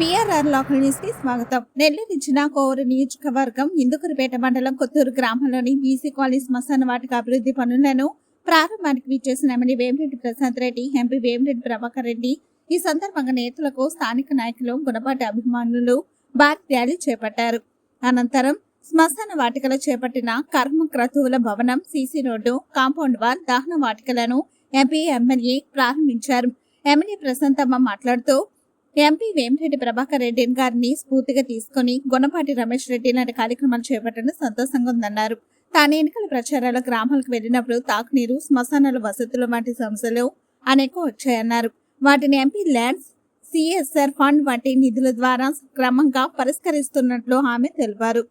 BRR local న్యూస్కి స్వాగతం. నెల్లూరు జిల్లా కోవూరు నియోజకవర్గం ఇందుకూరుపేట మండలం కొత్తూరు గ్రామంలోని బీసీ కాలనీ శ్మశాన వాటిక అభివృద్ధి పనులను ప్రారంభానికి విచ్చేసిన ఎమ్మెల్యే వేమిరెడ్డి ప్రశాంత్ రెడ్డి ఎంపీ వేమిరెడ్డి ప్రభాకర్ రెడ్డి. ఈ సందర్భంగా నేతలకు స్థానిక నాయకులు గుణపాటి అభిమానులు భారీ ర్యాలీ చేపట్టారు. అనంతరం శ్మశాన వాటికలో చేపట్టిన కర్మ క్రతువుల భవనం సీసీ రోడ్డు కాంపౌండ్ వాల్ దహన వాటికలను ఎంపీ ఎమ్మెల్యే ప్రారంభించారు. ఎమ్మెల్యే ప్రశాంతమ్మ మాట్లాడుతూ ఎంపీ వేమిరెడ్డి ప్రభాకర్ రెడ్డి గారిని స్ఫూర్తిగా తీసుకుని గుణపాటి రమేష్ రెడ్డి లాంటి కార్యక్రమాలు చేపట్టడం సంతోషంగా ఉందన్నారు. తాను ఎన్నికల ప్రచారాల గ్రామాలకు వెళ్ళినప్పుడు తాకునీరు శ్మశానాల వసతులు వంటి సమస్యలు అనేక వచ్చాయన్నారు. వాటిని ఎంపీ ల్యాండ్స్ సిఎస్ఆర్ ఫండ్ వంటి నిధుల ద్వారా క్రమంగా పరిష్కరిస్తున్నట్లు ఆమె తెలిపారు.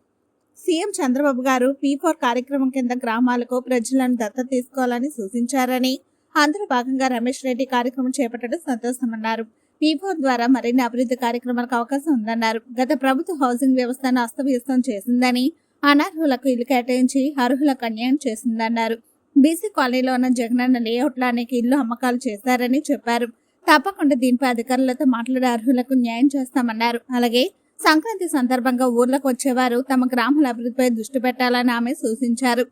సీఎం చంద్రబాబు గారు పీ ఫోర్ కార్యక్రమం కింద గ్రామాలకు ప్రజలను దత్తత తీసుకోవాలని సూచించారని అందులో భాగంగా రమేష్ రెడ్డి కార్యక్రమం చేపట్టడం సంతోషమన్నారు. పీ ద్వారా మరిన్ని అభివృద్ధి కార్యక్రమాలకు అవకాశం ఉందన్నారు. గత ప్రభుత్వ హౌసింగ్ వ్యవస్థను అస్తవ్యస్తం చేసిందని అనర్హులకు ఇల్లు కేటాయించి అర్హులకు అన్యాయం చేసిందన్నారు. బీసీ కాలనీలో ఉన్న జగనన్న లేఅవుట్లో అనేక ఇల్లు అమ్మకాలు చేశారని చెప్పారు. తప్పకుండా దీనిపై అధికారులతో మాట్లాడే అర్హులకు న్యాయం చేస్తామన్నారు. అలాగే సంక్రాంతి సందర్భంగా ఊర్లకు వచ్చేవారు తమ గ్రామాల అభివృద్ధిపై దృష్టి పెట్టాలని ఆమె సూచించారు.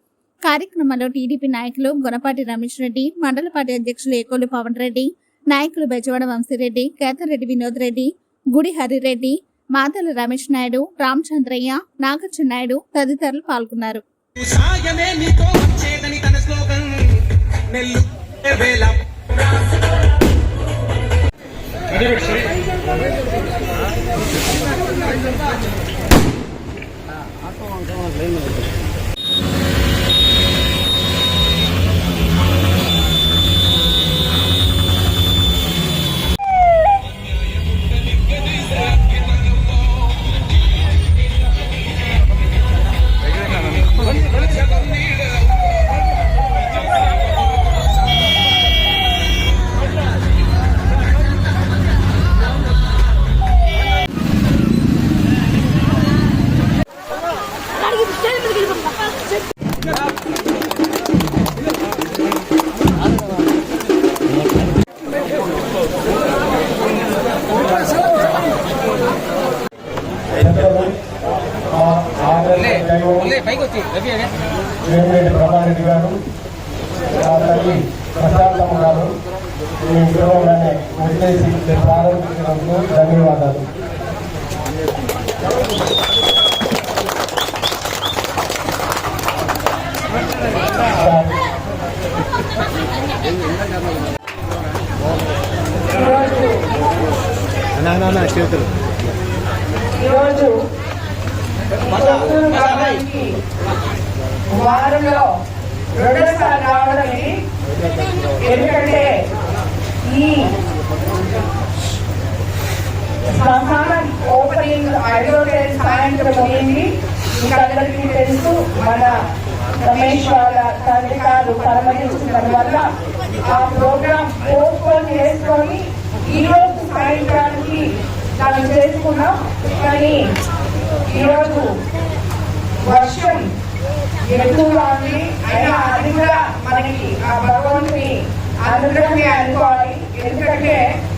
కార్యక్రమంలో టీడీపీ నాయకులు గుణపాటి రమేష్ రెడ్డి మండల పార్టీ అధ్యక్షులు ఏకోలు పవన్ రెడ్డి నాయకులు బెజవాడ వంశీరెడ్డి కేతరెడ్డి వినోద్ రెడ్డి గుడి హరిరెడ్డి మాతల రమేష్ నాయుడు రామచంద్రయ్య నాగార్జున నాయుడు తదితరులు పాల్గొన్నారు. సాయమే వేమిరెడ్డి ప్రభారెడ్డి గారు తల్లి ప్రశాంతమ్మ గారు మీ ఉద్యోగాన్ని వదిలేసి ప్రారంభించినందుకు ధన్యవాదాలు. చేతులు. ఈరోజు వారంలో రెండోసారి రావడం ఎందుకంటే ఈ శ్మశానం ఓపెనింగ్ ఐదో సాయంత్రం అయింది. ఇంకందరికీ తెలుసు మన రమేష్ వాళ్ళ తండ్రి గారు పరమతించడం వల్ల ఆ ప్రోగ్రామ్ పోస్ట్పోన్ చేసుకొని ఈ రోజు సాయంత్రానికి మనం చేసుకున్నాం. కానీ ఈరోజు వర్షం ఎక్కువగా ఉంది అయినా అది కూడా మనకి ఆ భగవంతుని అనుగ్రహమే అనుకోవాలి. ఎందుకంటే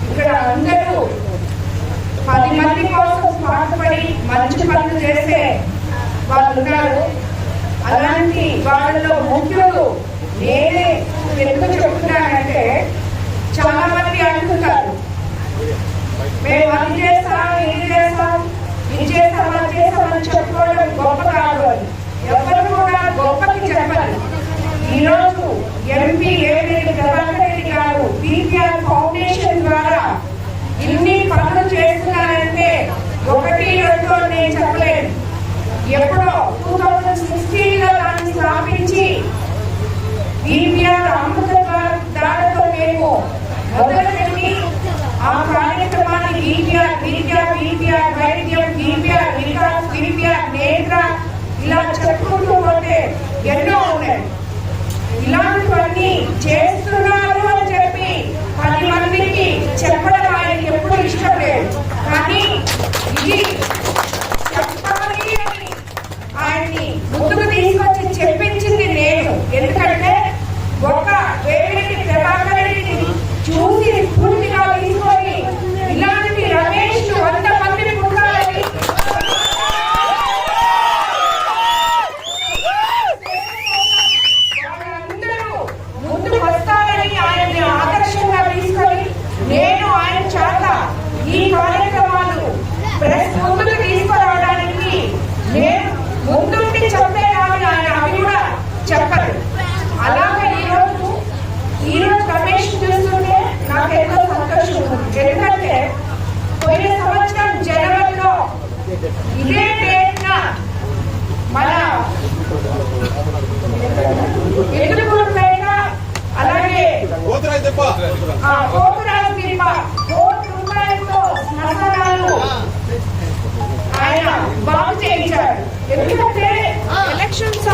ఇక్కడ అందరూ పది మంది కోసం పాటుపడి మంచి పనులు చేసే వాళ్ళు ఉన్నారు. అలాంటి వాళ్ళలో ముఖ్యులు నేనే ఎందుకు చెప్తున్నానంటే చాలా మంది అనుకుంటారు మేము అది చేస్తాం ఇది చేస్తాం ఇది చేస్తాం అది చేస్తాం అని చెప్పుకోవడం గొప్ప కాదు అని ఎవరు కూడా గొప్పకి చెప్పరు ఈరోజు ఎంపీ ఏరెడ్డి ప్రభాకర్ రెడ్డి గారు పీపీఆర్ ఫౌండేషన్ ద్వారా ఇన్ని పనులు చేస్తున్నారంటే ఒకటి రెండు నేను చెప్పలేను ఎప్పుడో టూ థౌజండ్ సిక్స్టీన్లో దాన్ని స్థాపించి బీపీఆర్ అమృత దారితో మేము మొదలుపెట్టి ఆ కార్యక్రమాన్ని బీపీఆర్ బీపీఆర్ బీపీఆర్ వైద్యం బీపీఆర్ వికాస్ బీపీఆర్ నేత్ర ఇలా చెప్పుకుంటూ పోతే ఎన్నో ఉన్నాయి. ఇలాంటివన్నీ చేస్తున్నారు అని చెప్పి పది మందికి చెప్పడం ఆయనకి ఎప్పుడు ఇష్టం లేదు. కానీ ఇది గోపురాలు పిరిప కోటి రూపాయలతో శ్మశానాలు ఆయన బాగు చేయించాడు. ఎందుకంటే ఎలక్షన్స్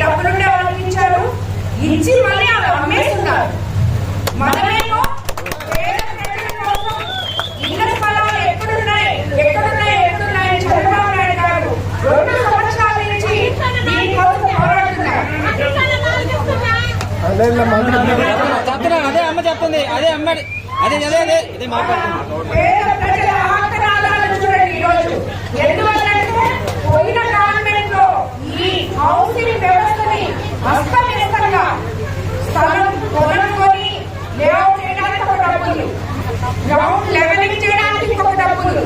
డబ్బులుండే వాళ్ళకి ఇచ్చారు? ఇచ్చి మళ్ళీ అవి అమ్మేస్తున్నారు. అదే అమ్మ చెప్తుంది అదే అమ్మ అదే అదే అదే ఇదే మాట్లాడుతుంది. ఎందువల్ల హౌసింగ్ వ్యవస్థని హస్తమిస్తంగా స్థలం కొనుక్కొని లేఅవుట్ చేయడానికి ఒక డబ్బులు. గ్రౌండ్ లెవెలింగ్ చేయడానికి ఒక డబ్బులు.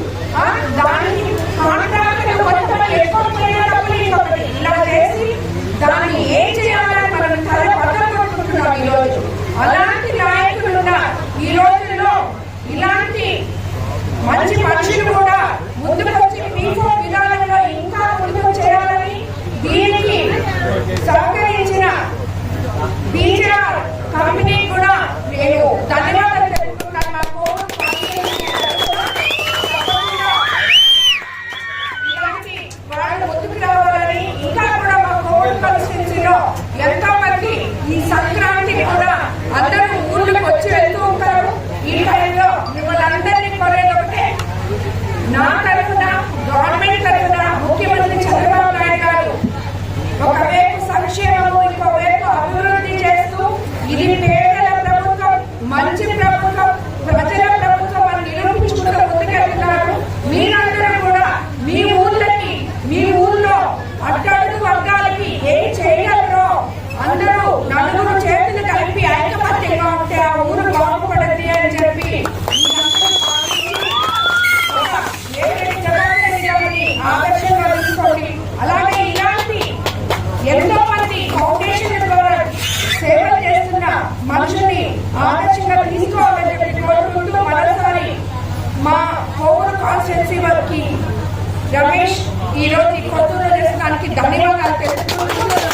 ఎంతో మంది ఫౌండేషన్ల చేస్తున్న మనుషుల్ని ఆదర్శంగా తీసుకోవాలని కోరుకుంటూ మరోసారి మా కోవూరు కాన్స్టిట్యున్సీ వారికి రమేష్ ఈరోజు ఈ కొత్తలో చేసడానికి ధన్యవాదాలు తెలుపుకుంటున్నాను